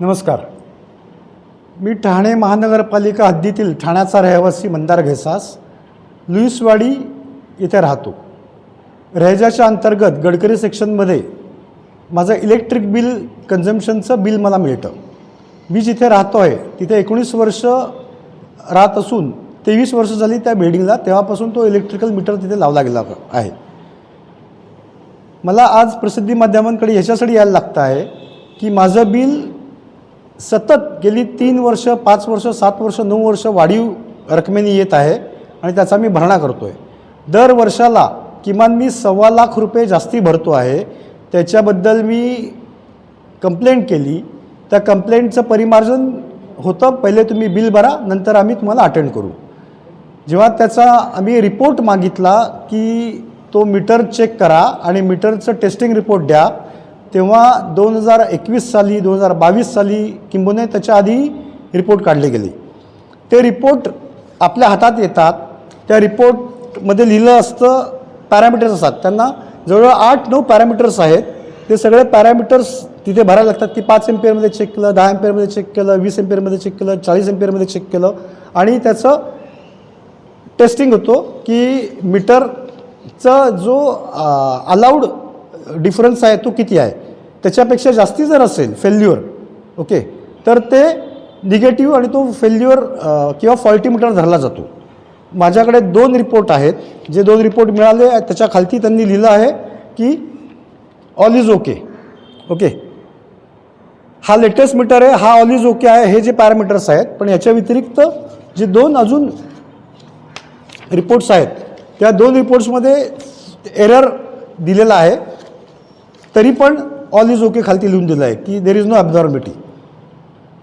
नमस्कार. मी ठाणे महानगरपालिका हद्दीतील ठाण्याचा रहिवासी मंदार घेसास लुईसवाडी येथे राहतो. रहेजाच्या अंतर्गत गडकरी सेक्शनमध्ये माझं इलेक्ट्रिक बिल कन्झम्पशनचं बिल मला मिळतं. मी जिथे राहतो आहे तिथे एकोणीस वर्ष राहत असून तेवीस वर्ष झाली त्या बिल्डिंगला तेव्हापासून तो इलेक्ट्रिकल मीटर तिथे लावला गेला आहे. मला आज प्रसिद्धी माध्यमांकडे ह्याच्यासाठी यायला लागतं आहे. की माझं बिल सतत गेली तीन वर्ष पाच वर्ष सात वर्ष नऊ वर्ष वाढीव रकमेने येत आहे आणि त्याचा मी भरणा करतो आहे दर वर्षाला किमान मी सव्वा लाख रुपये जास्ती भरतो आहे. त्याच्याबद्दल मी कंप्लेंट केली. त्या कंप्लेंटचं परिमार्जन होतं. पहिले तुम्ही बिल भरा नंतर आम्ही तुम्हाला अटेंड करू. जेव्हा त्याचा आम्ही रिपोर्ट मागितला की तो मीटर चेक करा आणि मीटरचं टेस्टिंग रिपोर्ट द्या तेव्हा दोन हजार एकवीस साली दोन हजार बावीस साली किंबहुना त्याच्या आधी रिपोर्ट काढले गेले. ते रिपोर्ट आपल्या हातात येतात. त्या रिपोर्टमध्ये लिहिलं असतं पॅरामीटर्स असतात. त्यांना जवळजवळ आठ नऊ पॅरामीटर्स आहेत. ते सगळे पॅरामीटर्स तिथे भरायला लागतात. की पाच एम्पियरमध्ये चेक केलं दहा एम्पियरमध्ये चेक केलं वीस एम्पियरमध्ये चेक केलं चाळीस एम्पियरमध्ये चेक केलं. आणि त्याचं टेस्टिंग होतो की मीटरचा जो अलाउड डिफरन्स आहे तो किती आहे? त्याच्यापेक्षा जास्ती जर असेल फेल्युअर ओके तर ते निगेटिव्ह आणि तो फेल्युअर किंवा फॉल्टी मीटर धरला जातो. माझ्याकडे दोन रिपोर्ट आहेत. जे दोन रिपोर्ट मिळाले त्याच्या खालती त्यांनी लिहिलं आहे की ऑल इज ओके ओके हा लेटेस्ट मीटर आहे हा ऑल इज ओके आहे हे जे पॅरामीटर्स आहेत पण याच्या व्यतिरिक्त जे दोन अजून रिपोर्ट्स आहेत त्या दोन रिपोर्ट्समध्ये एरर दिलेला आहे. तरी पण ऑल इज ओके खालती लिहून दिलं आहे की देर इज नो ॲबनॉर्मिटी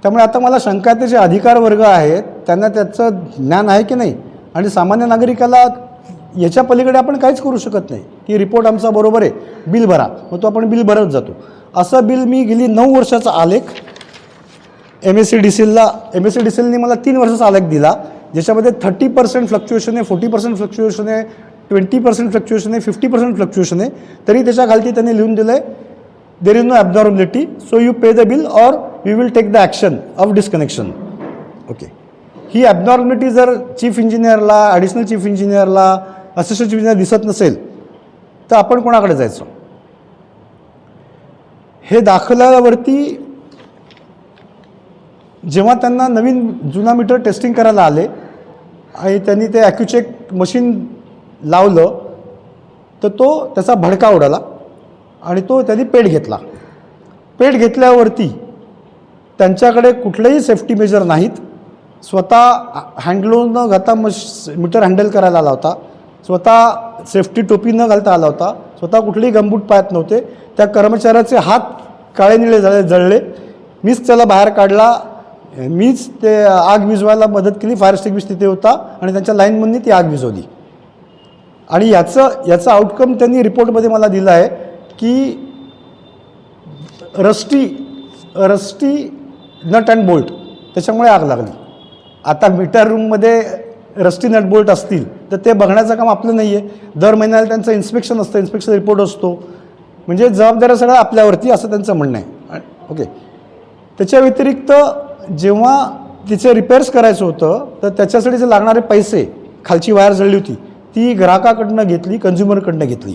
त्यामुळे आता मला शंका ते जे अधिकार वर्ग आहेत त्यांना त्याचं ज्ञान आहे की नाही? आणि सामान्य नागरिकाला याच्या पलीकडे आपण काहीच करू शकत नाही. की रिपोर्ट आमचा बरोबर आहे. बिल भरा. मग तो आपण बिल भरत जातो. असं बिल मी गेली नऊ वर्षाचा आलेख एम एस सी डी सीलला एम एस सी डी सीलने मला तीन वर्षाचा आलेख दिला ज्याच्यामध्ये थर्टी पर्सेंट फ्लक्च्युएशन आहे फोर्टी पर्सेंट फ्लक्च्युएशन आहे ट्वेंटी पर्सेंट फ्लक्च्युएशन आहे फिफ्टी पर्सेंट फ्लक्च्युएशन आहे. तरी त्याच्या खालती त्यांनी लिहून दिलं आहे there is no abnormality so you pay the bill or we will take the action of disconnection okay he abnormality जर चीफ इंजिनियरला ॲडिशनल चीफ इंजिनियरला असिस्टंट चीफ इंजिनियर दिसत नसेल तर आपण कोणाकडे जायचो? हे दाखल्यावरती जेव्हा त्यांना नवीन जुना मीटर टेस्टिंग करायला आले आणि त्यांनी ते ॲक्युचेक मशीन लावलं तर तो त्याचा भडका उडाला आणि तो त्यांनी पेट घेतला. पेट घेतल्यावरती त्यांच्याकडे कुठलेही सेफ्टी मेजर नाहीत. स्वतः हँडलून न घालता मश मीटर हँडल करायला आला होता. स्वतः सेफ्टी टोपी न घालता आला होता. स्वतः कुठलेही गंबूट पाहत नव्हते. त्या कर्मचाऱ्याचे हात काळे निळे झाले जळले. मीच त्याला बाहेर काढला. मीच ते आग विझवायला मदत केली. फायर स्टिक तिथे होता आणि त्यांच्या लाईनमधनी ती आग विझवली आणि याचं याचं आउटकम त्यांनी रिपोर्टमध्ये मला दिलं आहे की rusty rusty nut and bolt त्याच्यामुळे आग लागली. आता मीटर रूममध्ये रस्टी नट बोल्ट असतील तर ते बघण्याचं काम आपलं नाही आहे दर महिन्याला त्यांचं इन्स्पेक्शन असतं इन्स्पेक्शन रिपोर्ट असतो. म्हणजे जबाबदाऱ्या सगळ्या आपल्यावरती असं त्यांचं म्हणणं आहे. ओके त्याच्या व्यतिरिक्त जेव्हा तिचे रिपेअर्स करायचं होतं तर त्याच्यासाठी जे लागणारे पैसे खालची वायर जळली होती ती ग्राहकाकडनं घेतली कन्झ्युमरकडनं घेतली.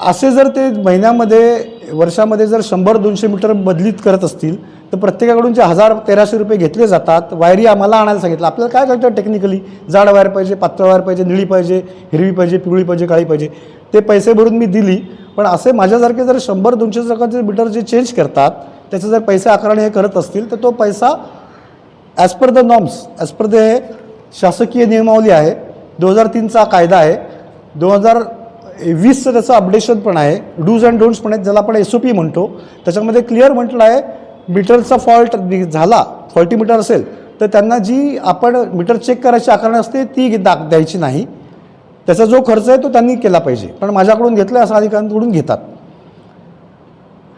असे जर ते महिन्यामध्ये वर्षामध्ये जर शंभर दोनशे मीटर बदलीत करत असतील तर प्रत्येकाकडून जे हजार तेराशे रुपये घेतले जातात वायरी आम्हाला आणायला सांगितलं. आपल्याला काय कळतं टेक्निकली जाड वायर पाहिजे पातळ वायर पाहिजे निळी पाहिजे हिरवी पाहिजे पिवळी पाहिजे काळी पाहिजे. ते पैसे भरून मी दिली पण असे माझ्यासारखे जर शंभर दोनशे प्रकारचे मीटर जे चेंज करतात त्याचे जर पैसे आकारणे हे करत असतील तर तो पैसा as per the norms as per the हे शासकीय नियमावली आहे. दोन हजार तीनचा कायदा आहे. दोन हजार वीसचं त्याचं अपडेशन पण आहे. डूज अँड डोंट्स पण आहेत. ज्याला आपण एस ओ पी म्हणतो. त्याच्यामध्ये क्लिअर म्हटलं आहे मीटरचा फॉल्ट झाला फॉल्टी मीटर असेल तर त्यांना जी आपण मीटर चेक करायची आकारणी असते ती दा द्यायची नाही. त्याचा जो खर्च आहे तो त्यांनी केला पाहिजे. पण माझ्याकडून घेतला असं अधिकाऱ्यांकडून घेतात.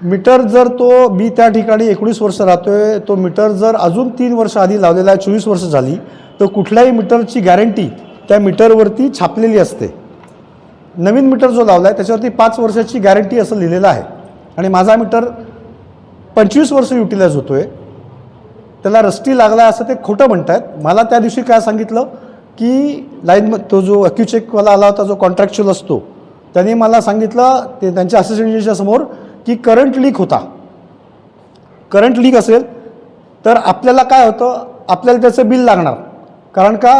मीटर जर तो मी त्या ठिकाणी एकोणीस वर्ष राहतोय तो मीटर जर अजून तीन वर्ष आधी लावलेला आहे चोवीस वर्ष झाली तर कुठल्याही मीटरची गॅरंटी त्या मीटरवरती छापलेली असते. नवीन मीटर जो लावला आहे त्याच्यावरती पाच वर्षाची गॅरंटी असं लिहिलेलं आहे. आणि माझा मीटर पंचवीस वर्ष युटिलाइज होतो आहे त्याला रस्टी लागला असं ते खोटं म्हणत आहेत मला त्या दिवशी काय सांगितलं की लाईन तो जो अक्युचेकवाला आला होता जो कॉन्ट्रॅक्च्युअल असतो त्यांनी मला सांगितलं ते त्यांच्या असिस्टंटच्या समोर की करंट लीक होता. करंट लीक असेल तर आपल्याला काय होतं? आपल्याला त्याचं बिल लागणार. कारण का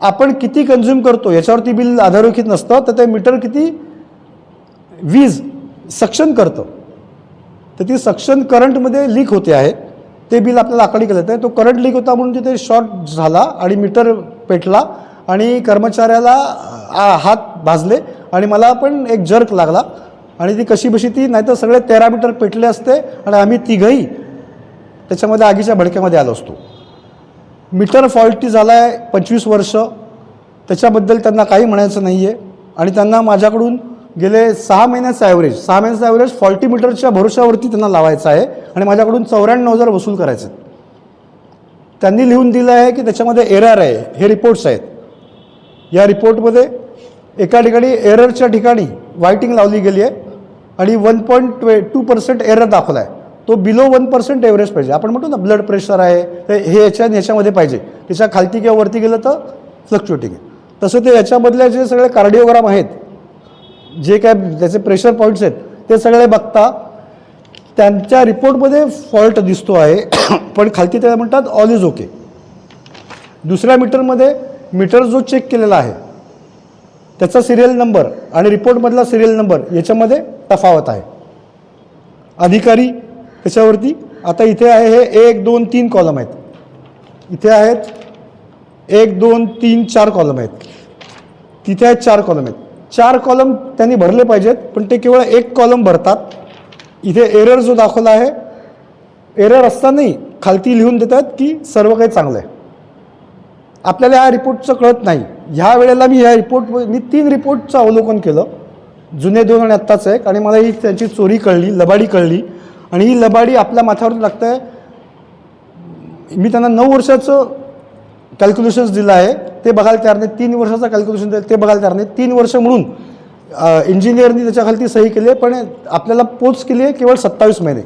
आपण किती कन्झ्युम करतो याच्यावरती बिल आधारखित नसतं तर ते मीटर किती? वीज सक्शन करतं. तर ती सक्शन करंटमध्ये लीक होते आहे. ते बिल आपल्याला आकडे केलं आहे. तो करंट लीक होता म्हणून तिथे शॉर्ट झाला आणि मीटर पेटला आणि कर्मचाऱ्याला आ, हात भाजले आणि मला पण एक जर्क लागला. आणि ती कशी बशी ती नाहीतर सगळे तेरा मीटर पेटले असते आणि आम्ही तिघही त्याच्यामध्ये आगीच्या भडक्यामध्ये आलो असतो. मीटर फॉल्टी झाला आहे पंचवीस वर्ष. त्याच्याबद्दल त्यांना काही म्हणायचं नाही आहे आणि त्यांना माझ्याकडून गेले सहा महिन्याचं ॲव्हरेज सहा महिन्याचं ॲव्हरेज फॉल्टी मीटरच्या भरोशावरती त्यांना लावायचं आहे आणि माझ्याकडून चौऱ्याण्णव हजार वसूल करायचं त्यांनी लिहून दिलं आहे की त्याच्यामध्ये एरर आहे हे रिपोर्ट्स आहेत. या रिपोर्टमध्ये एका ठिकाणी एररच्या ठिकाणी वायटिंग लावली गेली आहे आणि वन पॉईंट ट्वे टू पर्सेंट एरर दाखवला आहे तो बिलो वन पर्सेंट एव्हरेज पाहिजे. आपण म्हणतो ना ब्लड प्रेशर आहे तर हे याच्या आणि याच्यामध्ये पाहिजे. त्याच्या खालती किंवा वरती गेलं तर फ्लक्च्युएटिंग आहे. तसं ते याच्यामधल्या जे सगळे कार्डिओग्राम आहेत जे काय त्याचे प्रेशर पॉईंट्स आहेत ते सगळे बघता त्यांच्या रिपोर्टमध्ये फॉल्ट दिसतो आहे. पण खालती त्याला म्हणतात ऑल इज ओके दुसऱ्या मीटरमध्ये मीटर जो चेक केलेला आहे त्याचा सिरियल नंबर आणि रिपोर्टमधला सिरियल नंबर याच्यामध्ये तफावत आहे. अधिकारी त्याच्यावरती आता इथे आहे हे एक दोन तीन कॉलम आहेत. इथे आहेत एक दोन तीन चार कॉलम आहेत. तिथे आहेत चार कॉलम आहेत. चार कॉलम त्यांनी भरले पाहिजेत पण ते केवळ एक कॉलम भरतात. इथे एरर जो दाखवला आहे एरर असतानाही खालती लिहून देतात की सर्व काही चांगलं आहे. आपल्याला ह्या रिपोर्टचं कळत नाही. ह्या वेळेला मी ह्या रिपोर्ट मी तीन रिपोर्टचं अवलोकन केलं. जुने दोन आणि आत्ताचं एक आणि मला ही त्यांची चोरी कळली लबाडी कळली. आणि ही लबाडी आपल्या माथ्यावर लागतं आहे मी त्यांना नऊ वर्षाचं कॅल्क्युलेशन्स दिलं आहे. ते बघायला तयार नाही तीन वर्षाचं कॅल्क्युलेशन दिलं ते बघायला तयार नाही तीन वर्ष म्हणून इंजिनियरनी त्याच्याखालती सही केली आहे पण आपल्याला पोच केली आहे केवळ सत्तावीस महिने.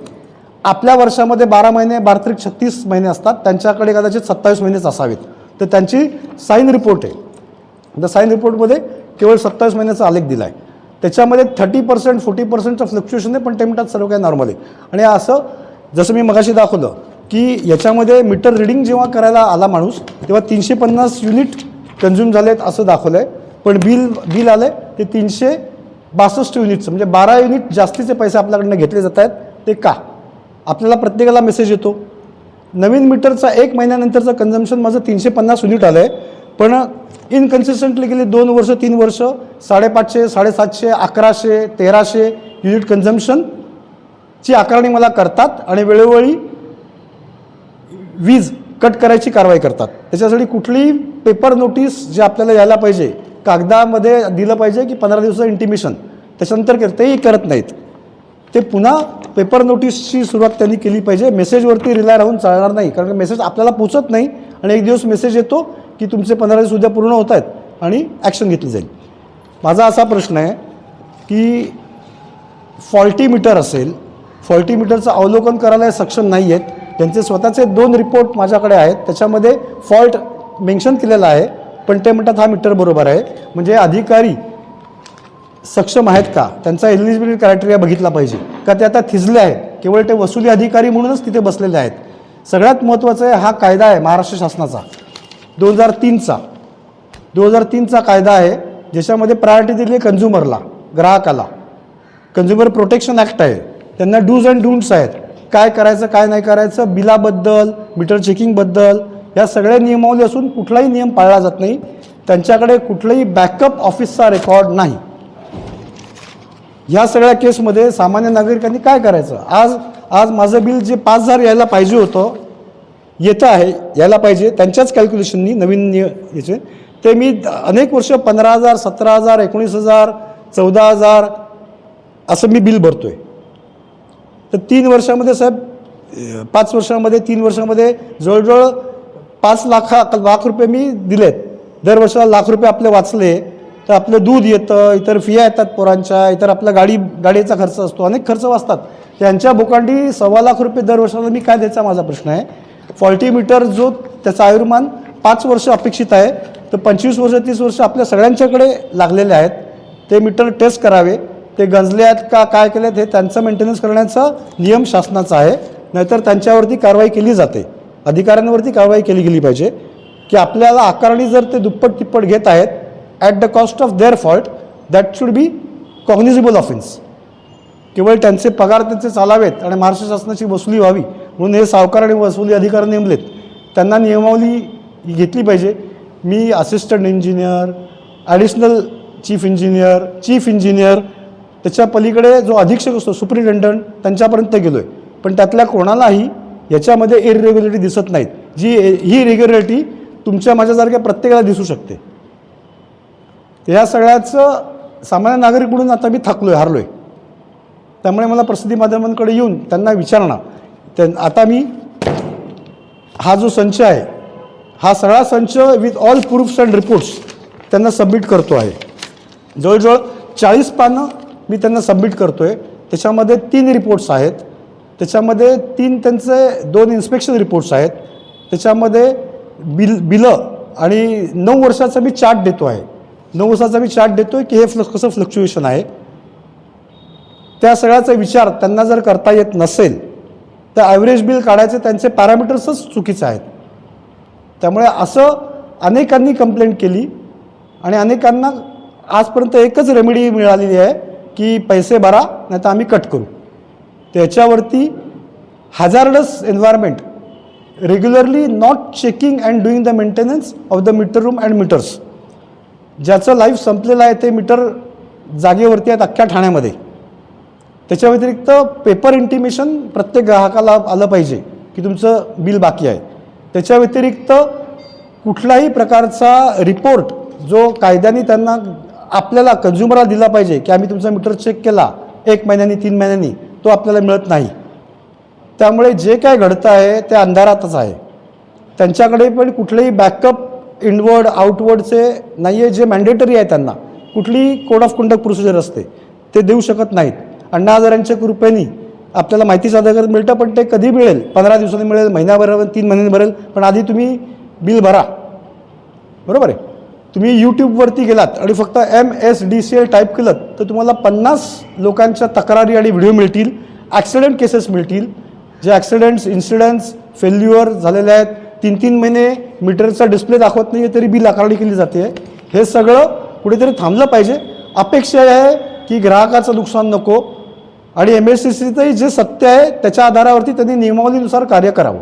आपल्या वर्षामध्ये बारा महिने बारत्रिक छत्तीस महिने असतात. त्यांच्याकडे कदाचित सत्तावीस महिनेच असावेत. तर त्यांची साईन रिपोर्ट आहे. त्या साईन रिपोर्टमध्ये केवळ सत्तावीस महिन्याचा आलेख दिला आहे त्याच्यामध्ये थर्टी पर्सेंट फोर्टी पर्सेंटचं फ्लक्च्युएशन आहे पण ते म्हणतात सर्व काही नॉर्मल आहे. आणि असं जसं मी मगाशी दाखवलं की याच्यामध्ये मीटर रिडिंग जेव्हा करायला आला माणूस तेव्हा तीनशे पन्नास युनिट कन्झ्युम झालेत असं दाखवलं आहे पण बिल बिल आलं आहे ते तीनशे बासष्ट युनिट्स म्हणजे बारा युनिट जास्तीचे पैसे आपल्याकडनं घेतले जात आहेत ते का? आपल्याला प्रत्येकाला मेसेज येतो. नवीन मीटरचा एक महिन्यानंतरचं कन्झम्शन माझं तीनशे पन्नास युनिट आलं आहे पण इनकन्सिस्टंटली गेली दोन वर्ष तीन वर्ष साडेपाचशे साडेसातशे अकराशे तेराशे युनिट कन्झम्शनची आकारणी मला करतात आणि वेळोवेळी वीज कट करायची कारवाई करतात. त्याच्यासाठी कुठलीही पेपर नोटीस जे आपल्याला यायला पाहिजे कागदामध्ये दिलं पाहिजे की पंधरा दिवसाचं इंटिमेशन त्याच्यानंतर कर- तेही करत नाहीत. ते पुन्हा पेपर नोटीसची सुरुवात त्यांनी केली पाहिजे. मेसेजवरती रिलाय राहून चालणार नाही कारण मेसेज आपल्याला पोचत नाही आणि एक दिवस मेसेज येतो की तुमचे पंधरा दिवस उद्या पूर्ण होत आहेत आणि ॲक्शन घेतली जाईल. माझा असा प्रश्न आहे की फॉल्टी मीटर असेल फॉल्टी मीटरचं अवलोकन करायला सक्षम नाही आहेत त्यांचे स्वतःचे दोन रिपोर्ट माझ्याकडे आहेत त्याच्यामध्ये फॉल्ट मेन्शन केलेला आहे पण ते म्हणतात हा मीटर बरोबर आहे. म्हणजे अधिकारी सक्षम आहेत का? त्यांचा एलिजिबिलिटी क्रायटेरिया बघितला पाहिजे. का ते आता थिजले आहेत? केवळ ते वसुली अधिकारी म्हणूनच तिथे बसलेले आहेत. सगळ्यात महत्त्वाचं आहे हा कायदा आहे महाराष्ट्र शासनाचा. दोन हजार तीनचा. दोन हजार तीनचा कायदा आहे ज्याच्यामध्ये प्रायोरिटी दिली आहे कन्झ्युमरला ग्राहकाला. कन्झ्युमर प्रोटेक्शन ॲक्ट आहे. त्यांना डूज अँड डोंट्स आहेत. काय करायचं काय नाही करायचं बिलाबद्दल मीटर चेकिंगबद्दल या सगळ्या नियमावली असून कुठलाही नियम पाळला जात नाही. त्यांच्याकडे कुठलाही बॅकअप ऑफिसचा रेकॉर्ड नाही. या सगळ्या केसमध्ये सामान्य नागरिकांनी काय करायचं? आज आज माझं बिल जे पाच हजार यायला पाहिजे होतं येतं आहे यायला पाहिजे. त्यांच्याच कॅल्क्युलेशननी नवीन याचे. ते मी अनेक वर्ष पंधरा हजार सतरा हजार एकोणीस हजार चौदा हजार असं मी बिल भरतो आहे तर तीन वर्षामध्ये साहेब पाच वर्षामध्ये तीन वर्षामध्ये जवळजवळ पाच लाखा लाख रुपये मी दिलेत. दर वर्षाला लाख रुपये आपले वाचले तर आपलं दूध येतं इतर फिया येतात पोरांच्या इतर आपल्या गाडी गाडीचा खर्च असतो. अनेक खर्च वाचतात. त्यांच्या भोकांडी सव्वा लाख रुपये दर वर्षाला मी काय द्यायचा माझा प्रश्न आहे? फॉल्टी मीटर जो त्याचा आयुर्मान पाच वर्ष अपेक्षित आहे तर पंचवीस वर्ष तीस वर्ष आपल्या सगळ्यांच्याकडे लागलेले आहेत. ते मीटर टेस्ट करावे. ते गंजले आहेत का काय केले आहेत हे त्यांचं मेंटेनन्स करण्याचा नियम शासनाचा आहे. नाहीतर त्यांच्यावरती कारवाई केली जाते. अधिकाऱ्यांवरती कारवाई केली गेली पाहिजे. की आपल्याला आकारणी जर ते दुप्पट तिप्पट घेत आहेत at the cost of their fault that should be cognizable offence केवळ त्यांचे पगार त्यांचे चालावेत आणि महाराष्ट्र शासनाची वसुली व्हावी म्हणून हे सावकार आणि वसुली अधिकारी नेमलेत. त्यांना नियमावली घेतली पाहिजे. मी assistant engineer additional chief engineer chief engineer त्याच्या पलीकडे जो अधीक्षक असतो सुप्रिटेंडंट त्यांच्यापर्यंत गेलो आहे पण त्यातल्या कोणालाही याच्यामध्ये इरेग्युलरिटी दिसत नाहीत. जी ही रेग्युलरिटी तुमच्या माझ्यासारख्या प्रत्येकाला दिसू शकते. या सगळ्याचं सामान्य नागरिक म्हणून आता मी थकलो आहे हारलो आहे त्यामुळे मला प्रसिद्धी माध्यमांकडे येऊन त्यांना विचारणं. त्या आता मी हा जो संच आहे हा सगळा संच with all proofs and reports त्यांना सबमिट करतो आहे. जवळजवळ चाळीस पानं मी त्यांना सबमिट करतो आहे त्याच्यामध्ये तीन रिपोर्ट्स आहेत. त्याच्यामध्ये तीन त्यांचे दोन इन्स्पेक्शन रिपोर्ट्स आहेत. त्याच्यामध्ये बिल बिलं आणि नऊ वर्षाचा मी चार्ट देतो आहे. नऊ वर्षाचा मी चार्ट देतो आहे की हे फ्ल कसं फ्लक्च्युएशन आहे. त्या सगळ्याचा विचार त्यांना जर करता येत नसेल तर ॲव्हरेज बिल काढायचे त्यांचे पॅरामीटर्सच चुकीचे आहेत. त्यामुळे असं अनेकांनी कंप्लेंट केली आणि अनेकांना आजपर्यंत एकच रेमेडी मिळालेली आहे की पैसे भरा नाही तर आम्ही कट करू. त्याच्यावरती hazardous environment regularly not checking and doing the maintenance of the meter room and meters ज्याचं लाईफ संपलेलं आहे ते मीटर जागेवरती आहेत अख्ख्या ठाण्यामध्ये. त्याच्या व्यतिरिक्त पेपर इंटिमेशन प्रत्येक ग्राहकाला आलं पाहिजे की तुमचं बिल बाकी आहे. त्याच्या व्यतिरिक्त कुठलाही प्रकारचा रिपोर्ट जो कायद्याने त्यांना आपल्याला कन्झ्युमरला दिला पाहिजे की आम्ही तुमचा मीटर चेक केला एक महिन्यानी तीन महिन्यांनी तो आपल्याला मिळत नाही. त्यामुळे जे काय घडतं आहे ते अंधारातच आहे. त्यांच्याकडे पण कुठलेही बॅकअप इनवर्ड आउटवर्डचे नाही आहे जे मॅन्डेटरी आहे त्यांना. कुठलीही कोड ऑफ कंडक्ट प्रोसिजर असते ते देऊ शकत नाहीत. अण्णा हजारांच्या कृपेनी आपल्याला माहितीचा करत मिळतं पण ते कधी मिळेल? पंधरा दिवसांनी मिळेल महिन्याभर तीन महिन्यांनी भरेल पण आधी तुम्ही बिल भरा. बरोबर आहे? तुम्ही यूट्यूबवरती गेलात आणि फक्त M S D C L type केलं तर तुम्हाला पन्नास लोकांच्या तक्रारी आणि व्हिडिओ मिळतील ॲक्सिडेंट केसेस मिळतील जे ॲक्सिडेंट्स इन्सिडेंट्स फेल्युअर झालेले आहेत. तीन तीन महिने मीटरचा डिस्प्ले दाखवत नाही आहे तरी बिल आकारणी केली जाते. हे सगळं कुठेतरी थांबलं पाहिजे. अपेक्षा आहे की ग्राहकाचं नुकसान नको. आणि एम एस सी सीचंही जे सत्य आहे त्याच्या आधारावरती त्यांनी नियमावलीनुसार कार्य करावं.